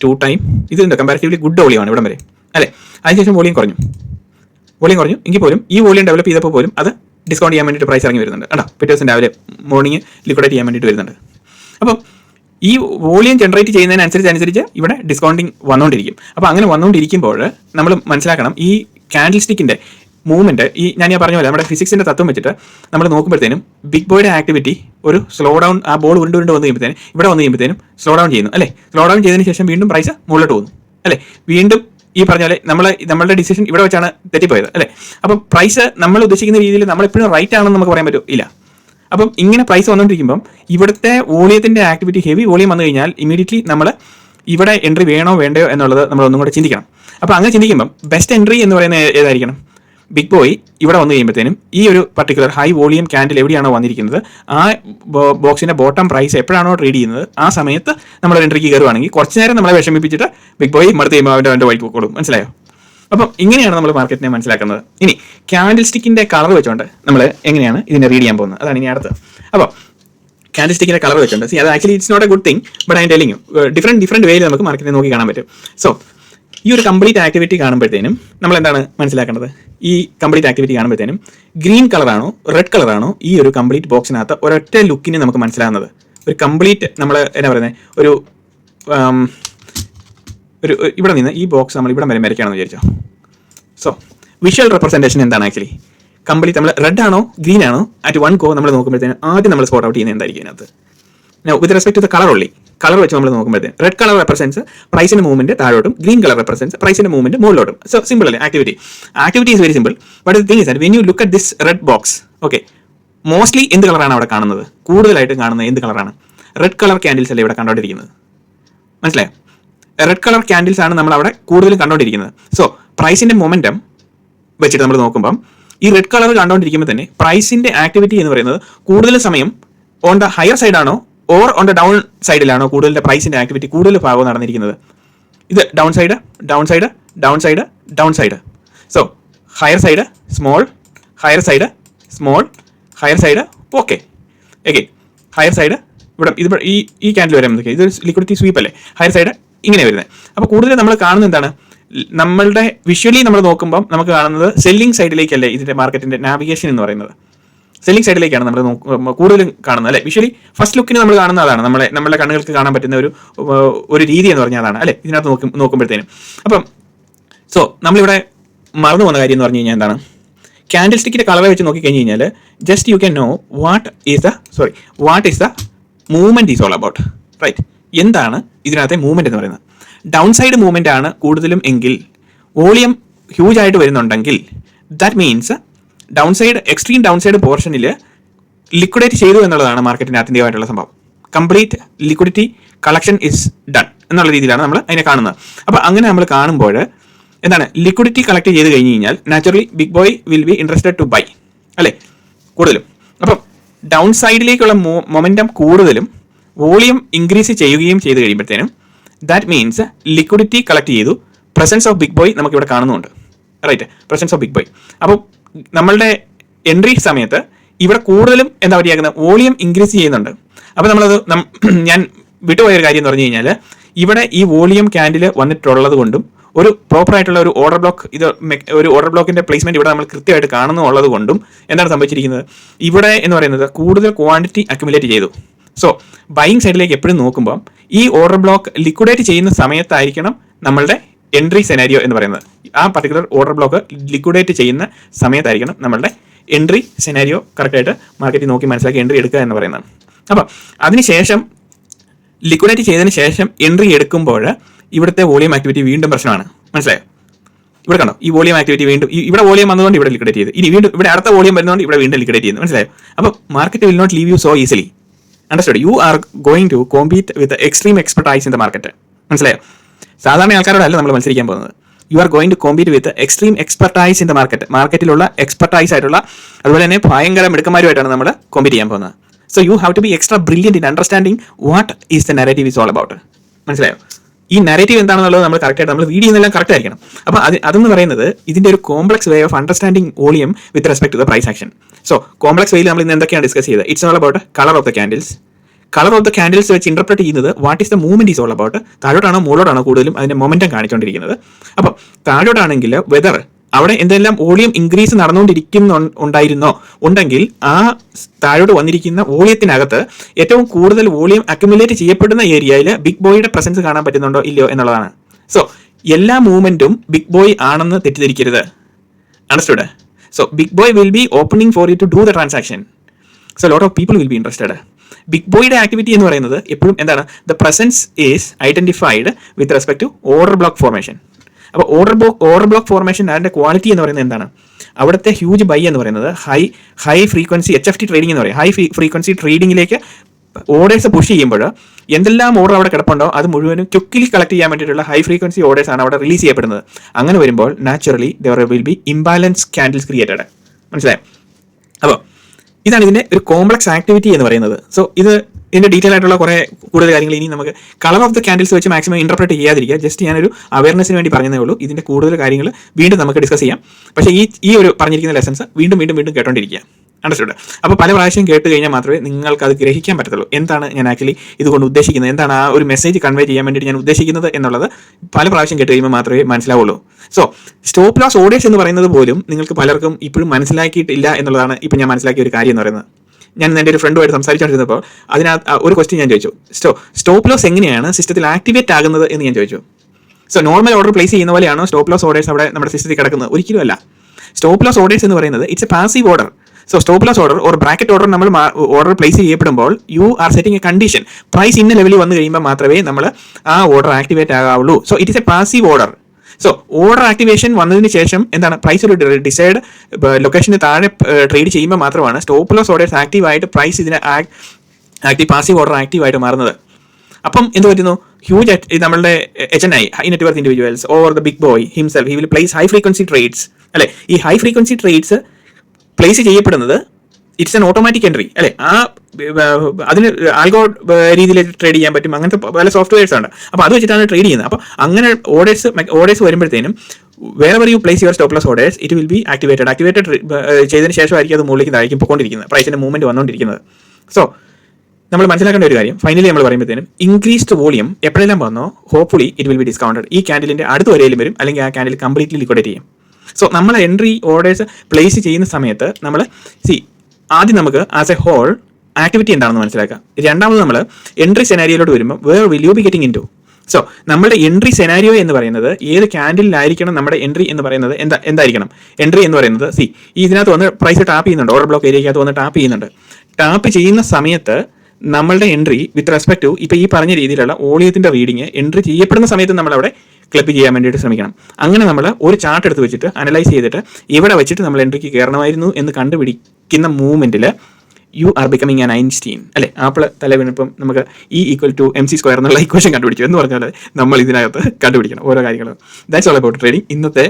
two time ഇതുണ്ട് കമ്പാരിറ്റീവ്ലി ഗുഡ് വോളിയമാണ് ഇവിടം വരെ. അല്ലേ? അതിനുശേഷം വോളിയം കുറഞ്ഞു. വോളിയം കുറഞ്ഞു. എങ്കിൽ പോലും ഈ വോളിയം ഡെവലപ്പ് ചെയ്തപ്പോൾ പോലും അത് ഡിസ്കൗണ്ട് ചെയ്യാൻ വേണ്ടിയിട്ട് പ്രൈസ് ഇറങ്ങി വരുന്നുണ്ട്. കേട്ടോ പിറ്റേ ദിവസം രാവിലെ മോർണിംഗ് ലിക്വിഡേറ്റ് ചെയ്യാൻ വേണ്ടിയിട്ട് വരുന്നുണ്ട്. അപ്പം ഈ വോളിയം ജനറേറ്റ് ചെയ്യുന്നതിനനുസരിച്ച് അനുസരിച്ച് ഇവിടെ ഡിസ്കൗണ്ടിങ് വന്നുകൊണ്ടിരിക്കും അപ്പോൾ അങ്ങനെ വന്നുകൊണ്ടിരിക്കുമ്പോൾ നമ്മൾ മനസ്സിലാക്കണം ഈ കാൻഡിൽ സ്റ്റിക്കിന്റെ മൂവ്മെന്റ് ഈ ഞാൻ ഞാൻ പറഞ്ഞ പോലെ നമ്മുടെ ഫിസിക്സിന്റെ തത്വം വെച്ചിട്ട് നമ്മൾ നോക്കുമ്പോഴത്തേനും ബിഗ് ബോയുടെ ആക്ടിവിറ്റി ഒരു സ്ലോ ഡൗൺ ആ ബോൾ ഉരുണ്ട് ഉരുണ്ട് വന്നു കഴിയുമ്പോഴത്തേനും ഇവിടെ വന്നു കഴിയുമ്പോഴത്തേനും സ്ലോ ഡൗൺ ചെയ്യുന്നു. അല്ലേ? സ്ലോ ഡൗൺ ചെയ്തതിന് ശേഷം വീണ്ടും പ്രൈസ് മുകളിലോട്ട് പോകുന്നു. അല്ലേ? വീണ്ടും ഈ പറഞ്ഞ പോലെ നമ്മൾ നമ്മളുടെ ഡിസിഷൻ ഇവിടെ വെച്ചാണ് തെറ്റിപ്പോയത് അല്ലേ? അപ്പം പ്രൈസ് നമ്മൾ ഉദ്ദേശിക്കുന്ന രീതിയിൽ നമ്മൾ എപ്പോഴും റൈറ്റ് ആണെന്ന് നമുക്ക് പറയാൻ പറ്റും ഇല്ല. അപ്പം ഇങ്ങനെ പ്രൈസ് വന്നുകൊണ്ടിരിക്കുമ്പം ഇവിടുത്തെ വോളിയത്തിന്റെ ആക്ടിവിറ്റി ഹെവി വോളിയം വന്നു കഴിഞ്ഞാൽ ഇമീഡിയറ്റ്ലി നമ്മൾ ഇവിടെ എൻട്രി വേണോ വേണ്ടയോ എന്നുള്ളത് നമ്മൾ ഒന്നും കൂടെ ചിന്തിക്കണം. അപ്പോൾ അങ്ങനെ ചിന്തിക്കുമ്പം ബെസ്റ്റ് എൻട്രി എന്ന് പറയുന്നത് ഏതായിരിക്കണം? ബിഗ് ബോയ് ഇവിടെ വന്നു കഴിയുമ്പോഴത്തേനും ഈ ഒരു പർട്ടിക്കുലർ ഹൈ വോളിയം ക്യാൻഡിൽ എവിടെയാണോ വന്നിരിക്കുന്നത് ആ ബോക്സിന്റെ ബോട്ടം പ്രൈസ് എപ്പോഴാണോ ട്രേഡ് ചെയ്യുന്നത് ആ സമയത്ത് നമ്മൾ എൻട്രിക്ക് കയറുവാണെങ്കിൽ കുറച്ച് നേരം നമ്മളെ വിഷമിപ്പിച്ചിട്ട് ബിഗ് ബോയ് മടുത്ത് കഴിയുമ്പോൾ അവന്റെ അവന്റെ വഴിക്ക് കൊടുക്കും മനസ്സിലായോ? അപ്പം ഇങ്ങനെയാണ് നമ്മൾ മാർക്കറ്റിനെ മനസ്സിലാക്കുന്നത്. ഇനി ക്യാൻഡിൽ സ്റ്റിക്കിന്റെ കളർ വെച്ചുകൊണ്ട് നമ്മൾ എങ്ങനെയാണ് ഇതിനെ റീഡ് ചെയ്യാൻ പോകുന്നത്? അതാണ് ഇനി അടുത്തത്. അപ്പോൾ ക്യാൻഡിൽ സ്റ്റിക്കിന്റെ കളർ വെച്ചുകൊണ്ട് സി അത് actually it's not a good thing but I telling different different വേയിൽ നമുക്ക് മാർക്കറ്റിനെ നോക്കി കാണാൻ പറ്റും. സോ ഈ ഒരു കംപ്ലീറ്റ് ആക്ടിവിറ്റി കാണുമ്പോഴത്തേനും നമ്മൾ എന്താണ് മനസ്സിലാക്കേണ്ടത്? ഈ കംപ്ലീറ്റ് ആക്ടിവിറ്റി കാണുമ്പോഴത്തേനും ഗ്രീൻ കളറാണോ റെഡ് കളറാണോ ഈ ഒരു കംപ്ലീറ്റ് ബോക്സിനകത്ത് ഒരൊറ്റ ലുക്കിന് നമുക്ക് മനസ്സിലാകുന്നത് ഒരു കംപ്ലീറ്റ് നമ്മൾ എന്താ പറയുന്നത് ഒരു ഒരു ഇവിടെ നിന്ന് ഈ ബോക്സ് നമ്മൾ ഇവിടെ വരെ വരയ്ക്കുകയാണെന്ന് വിചാരിച്ചോ. സോ വിഷ്വൽ റെപ്രസെന്റേഷൻ എന്താണ് ആക്ച്വലി കംപ്ലീറ്റ് നമ്മൾ റെഡ് ആണോ ഗ്രീൻ ആണോ അറ്റ് വൺ കോ നമ്മൾ നോക്കുമ്പോഴത്തേനും ആദ്യം നമ്മൾ സ്പോട്ട് ഔട്ട് ചെയ്യുന്നത് എന്തായിരിക്കും അതിനകത്ത് with respect to the colour ഉള്ളി കളർ വെച്ച് നമ്മൾ നോക്കുമ്പോഴത്തേ റെഡ് കളർ റെപ്രസെൻസ് പ്രൈസിന്റെ മൂവ്മെന്റ് താഴോട്ടും ഗ്രീൻ കളർ റെപ്രസെൻസ് പ്രൈസിന്റെ മൂവ്മെന്റ് മുകളിലോട്ടും. സോ സിമ്പിൾ അല്ലേ? Activity activity is very simple but thing is when you look at this red box okay mostly എന്ത് കളറാണ് അവിടെ കാണുന്നത്? കൂടുതലായിട്ടും കാണുന്നത് എന്ത് കളറാണ് റെഡ് കളർ ക്യാൻഡിൽസ് അല്ലേ ഇവിടെ കണ്ടോണ്ടിരിക്കുന്നത്? മനസ്സിലായോ? റെഡ് കളർ ക്യാൻഡിൽസ് ആണ് നമ്മൾ അവിടെ കൂടുതലും കണ്ടുകൊണ്ടിരിക്കുന്നത് സോ പ്രൈസിന്റെ മൊമെന്റം വെച്ചിട്ട് നമ്മൾ നോക്കുമ്പം ഈ റെഡ് കളർ കണ്ടുകൊണ്ടിരിക്കുമ്പോൾ തന്നെ പ്രൈസിന്റെ ആക്ടിവിറ്റി എന്ന് പറയുന്നത് കൂടുതൽ സമയം ഓൺ ദ ഹയർ സൈഡ് ആണോ ഓർ ഓൺ ദ ഡൗൺ സൈഡിലാണോ കൂടുതൽ പ്രൈസിന്റെ ആക്ടിവിറ്റി കൂടുതൽ ഭാഗം നടന്നിരിക്കുന്നത്. ഇത് down side down side down side down side so higher side small higher side small higher side okay okay higher side ഇവിടെ ഇത് ഈ ഈ ക്യാൻഡിൽ വരാൻ ഇത് ലിക്വിഡിറ്റി സ്വീപ്പ് അല്ലേ? ഹയർ സൈഡ് ഇങ്ങനെ വരുന്നത്. അപ്പോൾ കൂടുതൽ നമ്മൾ കാണുന്നത് എന്താണ്? നമ്മളുടെ വിഷ്വലി നമ്മൾ നോക്കുമ്പോൾ നമുക്ക് കാണുന്നത് സെല്ലിംഗ് സൈഡിലേക്കല്ലേ ഇതിന്റെ മാർക്കറ്റിന്റെ നാവിഗേഷൻ എന്ന് പറയുന്നത്. സെല്ലിംഗ് സൈഡിലേക്കാണ് നമ്മൾ കൂടുതലും കാണുന്നത് അല്ലെ? വിഷ്വലി ഫസ്റ്റ് ലുക്കിന് നമ്മൾ കാണുന്ന അതാണ്. നമ്മളെ നമ്മുടെ കണ്ണുകൾക്ക് കാണാൻ പറ്റുന്ന ഒരു ഒരു രീതി എന്ന് പറഞ്ഞാൽ അതാണ് അല്ലെ? ഇതിനകത്ത് നോക്കി നോക്കുമ്പോഴത്തേനും. അപ്പം സോ നമ്മളിവിടെ മറന്നു പോകുന്ന കാര്യം എന്ന് പറഞ്ഞു കഴിഞ്ഞാൽ എന്താണ്? ക്യാൻഡിൽ സ്റ്റിക്കിന്റെ കളർ വെച്ച് നോക്കി കഴിഞ്ഞ് കഴിഞ്ഞാൽ just you can know what is the sorry what is the movement is all about right എന്താണ് ഇതിനകത്തെ മൂവ്മെന്റ് എന്ന് പറയുന്നത്? ഡൗൺ സൈഡ് മൂവ്മെന്റ് ആണ് കൂടുതലും എങ്കിൽ വോളിയം ഹ്യൂജ് ആയിട്ട് വരുന്നുണ്ടെങ്കിൽ that means down side extreme down side പോർഷനിൽ ലിക്വിഡേറ്റ് ചെയ്തു എന്നുള്ളതാണ് മാർക്കറ്റിന്റെ ആത്യന്തികമായിട്ടുള്ള സംഭവം. Complete liquidity collection is done എന്നുള്ള രീതിയിലാണ് നമ്മൾ അതിനെ കാണുന്നത്. അപ്പോൾ അങ്ങനെ നമ്മൾ കാണുമ്പോൾ എന്താണ്? ലിക്വിഡിറ്റി കളക്ട് ചെയ്ത് കഴിഞ്ഞ് കഴിഞ്ഞാൽ naturally big boy will be interested to buy അല്ലേ? കൂടുതലും. അപ്പം ഡൗൺ സൈഡിലേക്കുള്ള മൊമെന്റം കൂടുതലും വോളിയം ഇൻക്രീസ് ചെയ്യുകയും ചെയ്ത് കഴിയുമ്പോഴത്തേനും ദാറ്റ് മീൻസ് ലിക്വിഡിറ്റി കളക്ട് ചെയ്തു പ്രസൻസ് ഓഫ് ബിഗ് ബോയ് നമുക്കിവിടെ കാണുന്നുണ്ട്. Right presence of big boy അപ്പോൾ നമ്മളുടെ എൻട്രി സമയത്ത് ഇവിടെ കൂടുതലും എന്താ പറയുക വോളിയം ഇൻക്രീസ് ചെയ്യുന്നുണ്ട്. അപ്പോൾ നമ്മളത് ഞാൻ വിട്ടുപോയൊരു കാര്യം എന്ന് പറഞ്ഞു കഴിഞ്ഞാൽ ഇവിടെ ഈ വോളിയം ക്യാൻഡിൽ വന്നിട്ടുള്ളത് കൊണ്ടും ഒരു പ്രോപ്പർ ആയിട്ടുള്ള ഒരു ഓർഡർ ബ്ലോക്ക് ഇത് ഒരു ഓർഡർ ബ്ലോക്കിന്റെ പ്ലേസ്മെന്റ് ഇവിടെ നമ്മൾ കൃത്യമായിട്ട് കാണുന്നുള്ളത് കൊണ്ടും എന്താണ് സംഭവിച്ചിരിക്കുന്നത്? ഇവിടെ എന്ന് പറയുന്നത് കൂടുതൽ ക്വാണ്ടിറ്റി അക്യുമുലേറ്റ് ചെയ്തു. സോ ബൈയിങ് സൈഡിലേക്ക് എപ്പോഴും നോക്കുമ്പോൾ ഈ ഓർഡർ ബ്ലോക്ക് ലിക്വിഡേറ്റ് ചെയ്യുന്ന സമയത്തായിരിക്കണം നമ്മളുടെ എൻട്രി സെനാരിയോ എന്ന് പറയുന്നത്. ആ പർട്ടിക്കുലർ ഓർഡർ ബ്ലോക്ക് ലിക്വിഡേറ്റ് ചെയ്യുന്ന സമയത്തായിരിക്കണം നമ്മളുടെ എൻട്രി സെനാരിയോ കറക്റ്റായിട്ട് മാർക്കറ്റിൽ നോക്കി മനസ്സിലാക്കി എൻട്രി എടുക്കുക എന്ന് പറയുന്നത്. അപ്പം അതിനുശേഷം ലിക്വിഡേറ്റ് ചെയ്തതിന് ശേഷം എൻട്രി എടുക്കുമ്പോൾ ഇവിടുത്തെ വോളിയം ആക്ടിവിറ്റി വീണ്ടും പ്രശ്നമാണ്. മനസ്സിലായോ? ഇവിടെ കണ്ടോ? ഈ വോളിയം ആക്ടിവിറ്റി വീണ്ടും ഇവിടെ വോളിയം വന്നതുകൊണ്ട് ഇവിടെ ലിക്വിഡേറ്റ് ചെയ്ത്. ഇനി വീണ്ടും ഇവിടെ അടുത്ത വോളിയം വരുന്നതുകൊണ്ട് ഇവിടെ വീണ്ടും ലിക്വിഡേറ്റ് ചെയ്യുന്നു. മനസ്സിലായോ? അപ്പോൾ market will not leave you so easily understood you are going to compete with extreme expertise in the market മനസ്സിലായോ? സാധാരണ ആൾക്കാരോടല്ല നമ്മൾ മത്സരിക്കാൻ പോകുന്നത്. You are going to compete with extreme expertise in the market മാർക്കറ്റിലുള്ള expertise ആയിട്ടുള്ള അതുപോലെ തന്നെ ഭയങ്കര മിടുക്കന്മാരുമായിട്ടാണ് നമ്മൾ കോമ്പീറ്റ് ചെയ്യാൻ പോകുന്നത്. So you have to be extra brilliant in understanding what is the narrative is all about മനസ്സിലായോ? ഈ നെറേറ്റീവ് എന്താണെന്നുള്ളത് നമ്മൾ കറക്റ്റായിട്ട് നമ്മൾ റീഡ് ചെയ്യുന്നതെല്ലാം കറക്റ്റ് ആയിരിക്കണം. അപ്പോൾ അത് അതെന്ന് പറയുന്നത് ഇതിന്റെ ഒരു complex way of understanding volume with respect to the price action so complex വേയിൽ നമ്മൾ ഇന്ന് എന്തൊക്കെയാണ് ഡിസ്കസ് ചെയ്തത്? It's all about colour of the candles colour of the candles വെച്ച് ഇന്റർപ്രറ്റ് ചെയ്യുന്നത് what is the movement is all about താഴോട്ടാണോ മുകളോട്ടാണോ കൂടുതലും അതിന്റെ മൊമെന്റം കാണിച്ചുകൊണ്ടിരിക്കുന്നത് അപ്പം താഴോട്ടാണെങ്കിൽ വെതർ അവിടെ എന്തെല്ലാം വോളിയം ഇൻക്രീസ് നടന്നുകൊണ്ടിരിക്കുന്നു ഉണ്ടായിരുന്നോ? ഉണ്ടെങ്കിൽ ആ താഴോട്ട് വന്നിരിക്കുന്ന വോളിയത്തിനകത്ത് ഏറ്റവും കൂടുതൽ വോളിയം അക്യുമുലേറ്റ് ചെയ്യപ്പെടുന്ന ഏരിയയിൽ ബിഗ് ബോയുടെ പ്രസൻസ് കാണാൻ പറ്റുന്നുണ്ടോ? ഇല്ലയോ എന്നുള്ളതാണ്. സോ എല്ലാ മൂവ്മെന്റും ബിഗ് ബോയ് ആണെന്ന് തെറ്റിദ്ധരിക്കരുത്. Understood so big boy will be opening for you to do the transaction so lot of people will be interested big ബോയുടെ activity എന്ന് പറയുന്നത് എപ്പോഴും എന്താണ്? The presence is identified with respect to order block formation അപ്പോൾ order block order block formation അതിന്റെ quality എന്ന് പറയുന്നത് എന്താണ്? അവിടുത്തെ ഹ്യൂജ് ബൈ എന്ന് പറയുന്നത് high high frequency H F T trading എന്ന് പറയും. ഹൈ ഫ്രീക്വൻസി ട്രേഡിംഗിലേക്ക് ഓർഡേഴ്സ് പുഷ് ചെയ്യുമ്പോൾ എന്തെല്ലാം ഓർഡർ അവിടെ കിടപ്പുണ്ടോ അത് മുഴുവനും ക്വിക്കിലി കളക്ട് ചെയ്യാൻ വേണ്ടിയിട്ടുള്ള ഹൈ ഫ്രീക്വൻസി ഓർഡേഴ്സ് ആണ് അവിടെ റിലീസ് ചെയ്യപ്പെടുന്നത്. അങ്ങനെ വരുമ്പോൾ naturally there will be imbalance candles created മനസ്സിലായോ? അപ്പോൾ ഇതാണ് ഇതിന്റെ ഒരു കോംപ്ലക്സ് ആക്ടിവിറ്റി എന്ന് പറയുന്നത്. സോ ഇത് ഇതിന്റെ ഡീറ്റെയിൽ ആയിട്ടുള്ള കുറെ കൂടുതൽ കാര്യങ്ങൾ ഇനി നമുക്ക് കളർ ഓഫ് ദ കാൻഡിൽസ് വെച്ച് മാക്സിമം ഇന്റർപ്രറ്റ് ചെയ്യാതിരിക്കുക. ജസ്റ്റ് ഞാനൊരു അവയർനെസ്സിന് വേണ്ടി പറഞ്ഞതേ ഉള്ളൂ. ഇതിന്റെ കൂടുതൽ കാര്യങ്ങൾ വീണ്ടും നമുക്ക് ഡിസ്കസ് ചെയ്യാം. പക്ഷേ ഈ ഈ ഒരു പറഞ്ഞിരിക്കുന്ന ലെസൺസ് വീണ്ടും വീണ്ടും വീണ്ടും കേട്ടോണ്ടിരിക്കുക. അണ്ടർസ്റ്റുഡ് അപ്പോൾ പല പ്രാവശ്യം കേട്ട് കഴിഞ്ഞാൽ മാത്രമേ നിങ്ങൾക്ക് അത് ഗ്രഹിക്കാൻ പറ്റത്തുള്ളൂ. എന്താണ് ഞാൻ ആക്ച്വലി ഇതുകൊണ്ട് ഉദ്ദേശിക്കുന്നത്? എന്താണ് ആ ഒരു മെസ്സേജ് കൺവേ ചെയ്യാൻ വേണ്ടിയിട്ട് ഞാൻ ഉദ്ദേശിക്കുന്നത് എന്നുള്ളത് പല പ്രാവശ്യം കേട്ട് കഴിയുമ്പോൾ മാത്രമേ മനസ്സിലാവുള്ളൂ. സോ സ്റ്റോപ്പ് ലോസ് ഓഡിയൻസ് എന്ന് പറയുന്നത് പോലും നിങ്ങൾക്ക് പലർക്കും ഇപ്പോഴും മനസ്സിലാക്കിയിട്ടില്ല എന്നുള്ളതാണ് ഇപ്പം ഞാൻ മനസ്സിലാക്കിയ ഒരു കാര്യം എന്ന് പറയുന്നത്. ഞാൻ എന്റെ ഒരു ഫ്രണ്ടുമായിട്ട് സംസാരിച്ചുകൊണ്ടിരുന്നപ്പോൾ അതിനകത്ത് ഒരു ക്വസ്റ്റ്യൻ ഞാൻ ചോദിച്ചു. സ്റ്റോ സ്റ്റോപ്പ് ലോസ് എങ്ങനെയാണ് സിസ്റ്റത്തിൽ ആക്ടിവേറ്റ് ആകുന്നത് എന്ന് ഞാൻ ചോദിച്ചു. സോ നോർമൽ ഓർഡർ പ്ലേസ് ചെയ്യുന്ന പോലെയാണോ സ്റ്റോപ്പ് ലോസ് ഓർഡേഴ്സ് അവിടെ നമ്മുടെ സിസ്റ്റത്തിൽ കിടക്കുന്നത്? ഒരിക്കലും അല്ല. സ്റ്റോപ്പ് ലോസ് ഓർഡേഴ്സ് എന്ന് പറയുന്നത് it's a passive order so stop loss order or bracket order നമ്മൾ ഓർഡർ പ്ലേസ് ചെയ്യപ്പെടുമ്പോൾ you are setting a condition price ഇന്ന ലെവലിൽ വന്നു കഴിയുമ്പോൾ മാത്രമേ നമ്മൾ ആ order activate ആകാവുള്ളൂ. So it is a passive order so order activation വന്നതിന് ശേഷം എന്താണ്? പ്രൈസ് ഒരു ഡിസൈഡ് ലൊക്കേഷന് താഴെ ട്രേഡ് ചെയ്യുമ്പോൾ മാത്രമാണ് സ്റ്റോപ്പ് ലോസ് ഓർഡേഴ്സ് ആക്റ്റീവ് ആയിട്ട് പ്രൈസ് ഇതിന് ആക്റ്റീവ് പാസീവ് ഓർഡർ ആക്റ്റീവ് ആയിട്ട് മാറുന്നത്. അപ്പം എന്ത് പറ്റുന്നു? ഹ്യൂജ് നമ്മളുടെ H N I high network individuals or the big boy himself he will place high frequency trades അല്ലെ? ഈ ഹൈ ഫ്രീക്വൻസി ട്രേഡ്സ് പ്ലേസ് ചെയ്യപ്പെടുന്നത് ഇറ്റ്സ് എൻ ഓട്ടോമാറ്റിക് എൻട്രി അല്ലെ? ആ അതിന് ആൽഗോ രീതിയിൽ ട്രേഡ് ചെയ്യാൻ പറ്റും. അങ്ങനത്തെ പല സോഫ്റ്റ്വെയർസ് ഉണ്ട്. അപ്പോൾ അത് വെച്ചിട്ടാണ് ട്രേഡ് ചെയ്യുന്നത്. അപ്പോൾ അങ്ങനെ ഓർഡേഴ്സ് ഓർഡേഴ്സ് വരുമ്പോഴത്തേനും വേറെ you place your stop loss orders it will be activated activated ചെയ്തതിന് ശേഷമായിരിക്കും അത് മുകളിലേക്ക് താഴേക്ക് പോയിക്കൊണ്ടിരിക്കുന്നത്. പ്രൈസിന്റെ മൂവ്മെന്റ് വന്നുകൊണ്ടിരിക്കുന്നത് സോ നമ്മൾ മനസ്സിലാക്കേണ്ട ഒരു കാര്യം. ഫൈനലി നമ്മൾ പറയുമ്പോഴത്തേനും ഇൻക്രീസ്ഡ് വോളിയം എപ്പോഴെല്ലാം വന്നോ hopefully it will be discounted ഈ ക്യാൻഡിലിന്റെ അടുത്ത വരെയിലും വരും. അല്ലെങ്കിൽ ആ ക്യാൻഡിൽ കംപ്ലീറ്റ്ലി ലിക്വിഡേറ്റ് ചെയ്യും. സോ നമ്മൾ എൻട്രി ഓർഡേഴ്സ് പ്ലേസ് ചെയ്യുന്ന സമയത്ത് നമ്മൾ സി ആദ്യം നമുക്ക് ആസ് എ ഹോൾ ആക്ടിവിറ്റി എന്താണെന്ന് മനസ്സിലാക്കാം. രണ്ടാമത് നമ്മൾ എൻട്രി സെനാരിയോയിലോട്ട് വരുമ്പോൾ where will you be getting into so നമ്മുടെ എൻട്രി സെനാരിയോ എന്ന് പറയുന്നത് ഏത് ക്യാൻഡിലായിരിക്കണം നമ്മുടെ എൻട്രി എന്ന് പറയുന്നത് എന്താ എന്തായിരിക്കണം? എൻട്രി എന്ന് പറയുന്നത് സി ഇതിനകത്ത് വന്ന് പ്രൈസ് ടാപ്പ് ചെയ്യുന്നുണ്ട് ഓർഡർ ബ്ലോക്ക് ഏരിയക്കകത്ത് വന്ന് ടാപ്പ് ചെയ്യുന്നുണ്ട്. ടാപ്പ് ചെയ്യുന്ന സമയത്ത് നമ്മളുടെ എൻട്രി വിത്ത് റെസ്പെക്ട് ടു ഇപ്പോൾ ഈ പറഞ്ഞ രീതിയിലുള്ള ഓളിയത്തിന്റെ റീഡിങ് എൻട്രി ചെയ്യപ്പെടുന്ന സമയത്ത് നമ്മളവിടെ ക്ലിപ്പ് ചെയ്യാൻ വേണ്ടിയിട്ട് ശ്രമിക്കണം. അങ്ങനെ നമ്മൾ ഒരു ചാർട്ട് എടുത്ത് വെച്ചിട്ട് അനലൈസ് ചെയ്തിട്ട് ഇവിടെ വെച്ചിട്ട് നമ്മൾ എൻട്രിക്ക് കയറണമായിരുന്നു എന്ന് കണ്ടുപിടിക്കുന്ന മൂവ്മെന്റിൽ you are becoming an Einstein അല്ലേ? ആപ്പിൾ തലവിനിപ്പം നമുക്ക് E equal to M C square എന്നുള്ള ഇക്വേഷൻ കണ്ടുപിടിച്ചു എന്ന് പറഞ്ഞാൽ നമ്മൾ ഇതിനകത്ത് കണ്ടുപിടിക്കണം ഓരോ കാര്യങ്ങളും. ദാറ്റ്സ് ഓൾ അബൌട്ട് ട്രേഡിംഗ് ഇന്നത്തെ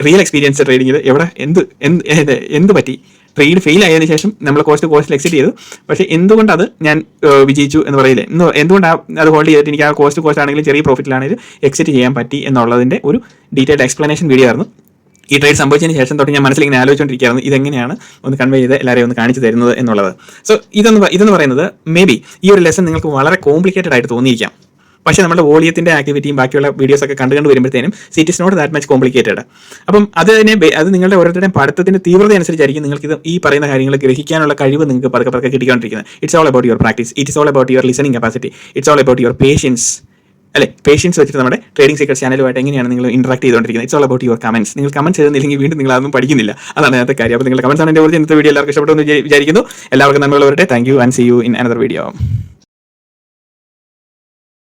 റിയൽ എക്സ്പീരിയൻസ് ട്രേഡിംഗിൽ എവിടെ? എന്ത്? എന്ത്? എന്ത് പറ്റി? ട്രേഡ് ഫെയിൽ ആയതിനു ശേഷം നമ്മൾ കോസ്റ്റ് കോസ്റ്റിൽ എക്സിറ്റ് ചെയ്തു. പക്ഷേ എന്തുകൊണ്ട് അത് ഞാൻ വിജയിച്ചു എന്ന് പറയില്ലേ? എന്തുകൊണ്ട് അത് ഹോൾഡ് ചെയ്തിട്ട് എനിക്ക് ആ കോസ്റ്റ് കോസ്റ്റ് ആണെങ്കിലും ചെറിയ പ്രോഫിറ്റിലാണെങ്കിലും എക്സിറ്റ് ചെയ്യാൻ പറ്റി എന്നുള്ളതിന്റെ ഒരു ഡീറ്റെയിൽഡ് എക്സ്പ്ലനേഷൻ വീഡിയോ ആയിരുന്നു. ഈ ട്രേഡ് സംഭവിച്ചതിന് ശേഷം തൊട്ട് ഞാൻ മനസ്സിൽ ആലോചിച്ചുകൊണ്ടിരിക്കുകയായിരുന്നു ഇതെങ്ങനെയാണ് ഒന്ന് കൺവേ ചെയ്ത് എല്ലാവരെയും ഒന്ന് കാണിച്ചു തരുന്നത് എന്നുള്ളത്. സോ ഇതെന്ന് ഇതെന്ന് പറയുന്നത് മേ ബി ഈ ഒരു ലെസൺ നിങ്ങൾക്ക് വളരെ കോംപ്ലിക്കേറ്റഡ് ആയിട്ട് തോന്നിയിരിക്കാം. പക്ഷേ നമ്മുടെ വോളിയത്തിന്റെ ആക്ടിവിറ്റിയും ബാക്കിയുള്ള വീഡിയോസ് ഒക്കെ കണ്ടു കണ്ട് വരുമ്പോഴത്തേനും see it is not that much complicated അപ്പം അതിനെ അത് നിങ്ങളുടെ ഓരോരുത്തരുടെയും പഠിത്തത്തിന്റെ തീവ്രത അനുസരിച്ചായിരിക്കും നിങ്ങൾക്ക് ഇത് ഈ പറയുന്ന കാര്യങ്ങൾ ഗ്രഹിക്കാനുള്ള കഴിവ് നിങ്ങൾക്ക് പതുക്കെ പതുക്കെ കിട്ടിക്കൊണ്ടിരിക്കുന്നത്. It's all about your practice it's all about your listening capacity it's all about your patience അല്ലെ? പേഷ്യൻസ് വെച്ചിട്ട് നമ്മുടെ ട്രേഡിംഗ് സീക്രട്ട് ചാനലുമായിട്ട് എങ്ങനെയാണ് നിങ്ങൾ ഇന്ററാക്ട് ചെയ്തുകൊണ്ടിരിക്കുന്നത്? It's all about your comments നിങ്ങൾ കമൻസ് ചെയ്തില്ലെങ്കിൽ വീണ്ടും നിങ്ങൾ അതൊന്നും പഠിക്കുന്നില്ല. അതാണ് അതിനകത്തെ കാര്യം. അപ്പോൾ നിങ്ങൾ കമൻസ് ആണ് എന്റെ ഇന്നത്തെ വീഡിയോ എല്ലാവർക്കും ഇഷ്ടപ്പെട്ടു എന്ന് വിചാരിക്കുന്നു. എല്ലാവർക്കും നന്മകൾ വരട്ടെ. Thank you and see you in another video